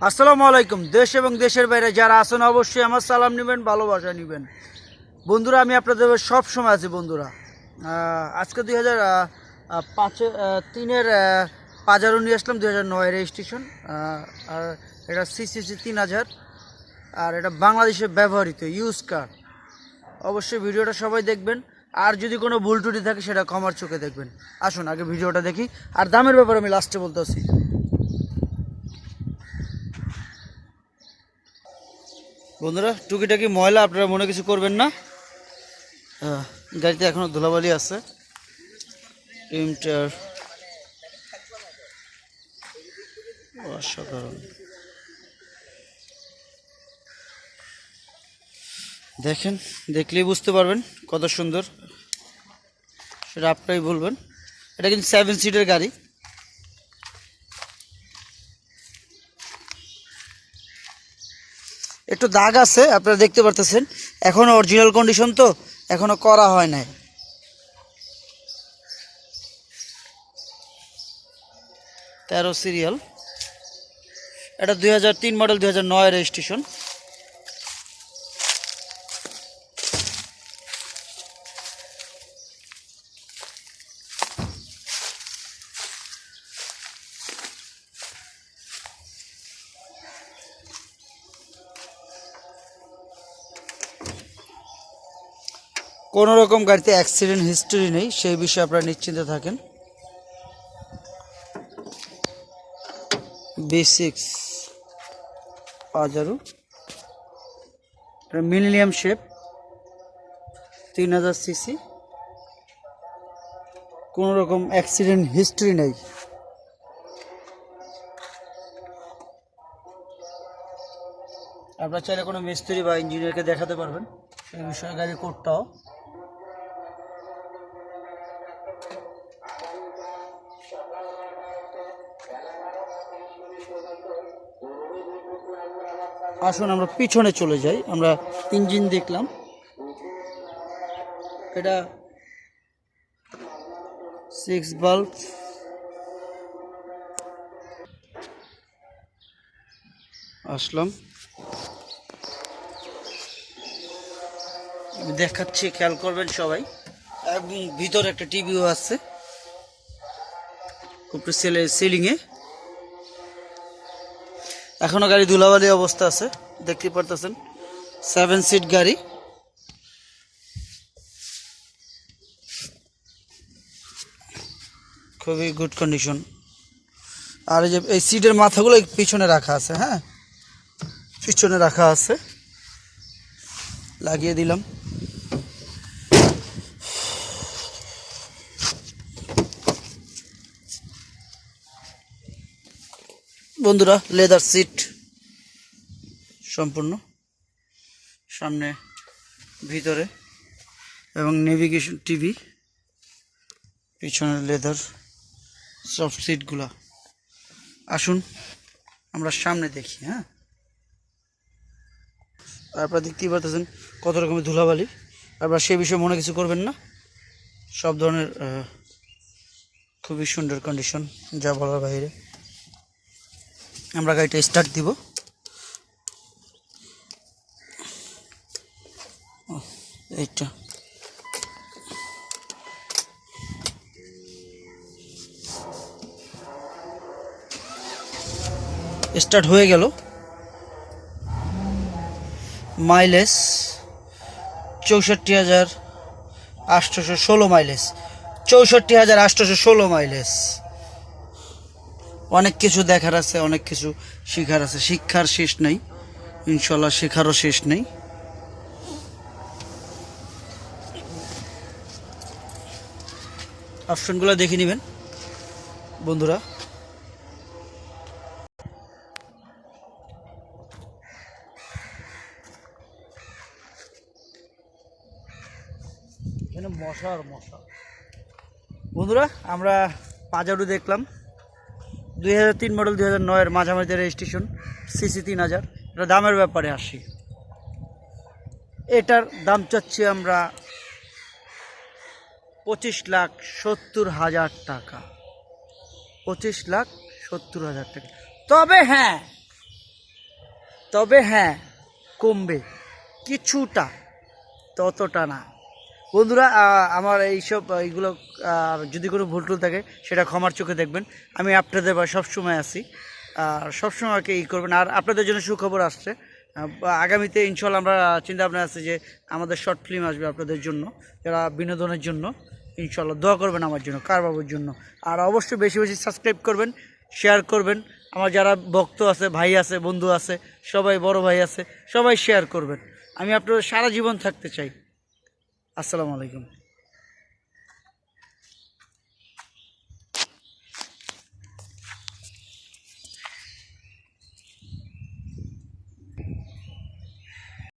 আসসালামু আলাইকুম। দেশ এবং দেশের বাইরে যারা আছেন অবশ্যই আমার সালাম নেবেন ভালোবাসা নেবেন। বন্ধুরা আমি আপনাদের সব সময় আছি বন্ধুরা। আজকে দুই হাজার পাঁচে তিনের আহ, পাজারো নিয়ে আসলাম দুই হাজার নয় রেজিস্ট্রেশন আর এটা সিসিসি তিন হাজার আর এটা বাংলাদেশে ব্যবহৃত ইউজ কার অবশ্যই ভিডিওটা সবাই দেখবেন। আর যদি কোনো ভুল টুটি থাকে সেটা কমার চোখে দেখবেন। আসুন আগে ভিডিওটা দেখি। আর দামের ব্যাপারে আমি লাস্টে বলতে আসি। বন্ধুরা, টুকিটাকি ময়লা আপনারা মনে কিছু করবেন না। গাড়িতে এখনও ধুলাবালি আছে। অসাধারণ। দেখেন, দেখলেই বুঝতে পারবেন কত সুন্দর। সেটা আপনারাই বলবেন। এটা কিন্তু সেভেন সিটের গাড়ি। একটু দাগ আছে, আপনারা দেখতে পারতেছেন। এখনও অরিজিনাল কন্ডিশন তো এখনও করা হয় নাই। তেরো সিরিয়াল এটা দুই হাজার তিন মডেল দুই হাজার নয় রেজিস্ট্রেশন কোনো রকম গাড়িতে অ্যাক্সিডেন্ট হিস্টোরি নেই, সেই বিষয়ে আপনারা নিশ্চিন্তে থাকেন। B six Pajero millennium shape তিন হাজার সিসি কোনো রকম অ্যাক্সিডেন্ট হিস্ট্রি নেই। আপনার চাইলে কোনো মিস্ত্রি বা ইঞ্জিনিয়ারকে দেখাতে পারবেন, সেই বিষয়ে গাড়ির কোডটাও আসুন আমরা পিছনে চলে যাই। আমরা ইঞ্জিন দেখলাম। এটা সিক্স বাল্ব আসলাম। দেখাচ্ছি খেয়াল করবেন সবাই। এবং ভিতরে একটা টিভিও আছে। উপরে সেলে সিলিংয়ে এখনও গাড়ি ধুলাবালি অবস্থা আছে, দেখতে পারতেছেন। সেভেন সিট গাড়ি। খুবই গুড কন্ডিশন আর এই যে, এই সিটের মাথাগুলো পিছনে রাখা আছে হ্যাঁ? পিছনে রাখা আছে। লাগিয়ে দিলাম। বন্ধুরা লেদার সিট সম্পূর্ণ সামনে, ভিতরে এবং নেভিগেশন টিভি পিছনের লেদার সব সিটগুলা আসুন, আমরা সামনে দেখি হ্যাঁ? আপনারা দেখতেই পারতেছেন কত রকমের ধুলাবালি। আপনারা সে বিষয়ে মনে কিছু করবেন না। সব ধরনের খুবই সুন্দর কন্ডিশন যা বলার বাইরে। আমরা গাড়িটা স্টার্ট দিব। এইটা। স্টার্ট হয়ে গেল। মাইলেজ চৌষট্টি হাজার আটশোশো ষোলো মাইলেজ চৌষট্টি হাজার আটশোশো ষোলো মাইলেজ অনেক কিছু দেখার আছে, অনেক কিছু শেখার আছে। শিক্ষার শেষ নেই ইনশাল্লাহ শেখারও শেষ নেই। অপশনগুলো দেখে নেবেন, বন্ধুরা। মশা আর মশা। বন্ধুরা, আমরা পাজারু দেখলাম। দুই তিন মডেল দুই হাজার নয়ের মাঝামাঝি রেজিস্ট্রেশন সিসি তিন হাজার। এটা দামের ব্যাপারে আসি। এটার দাম চাচ্ছি আমরা পঁচিশ লাখ সত্তর হাজার টাকা। পঁচিশ লাখ সত্তর হাজার টাকা। তবে হ্যাঁ তবে হ্যাঁ কমবে। কিছুটা, ততটা না। বন্ধুরা আমার এইসব, এইগুলো যদি কোনো ভুল টুল থাকে, সেটা ক্ষমার চোখে দেখবেন। আমি আপনাদের বা সবসময় আসি আর সবসময় আমাকে ই করবেন। আর আপনাদের জন্য সুখবর আসছে। আগামীতে ইনশাল্লাহ আমরা চিন্তা ভাবনা আছে যে, আমাদের শর্ট ফিল্ম আসবে আপনাদের জন্য, যারা বিনোদনের জন্য। ইনশাল্লাহ দোয়া করবেন আমার জন্য, কার বাবুর জন্য। আর অবশ্যই বেশি বেশি সাবস্ক্রাইব করবেন, শেয়ার করবেন। আমার যারা ভক্ত আছে, ভাই আছে, বন্ধু আছে, সবাই বড় ভাই আছে, সবাই শেয়ার করবেন। আমি আপনাদের সারা জীবন থাকতে চাই। আসসালামু আলাইকুম।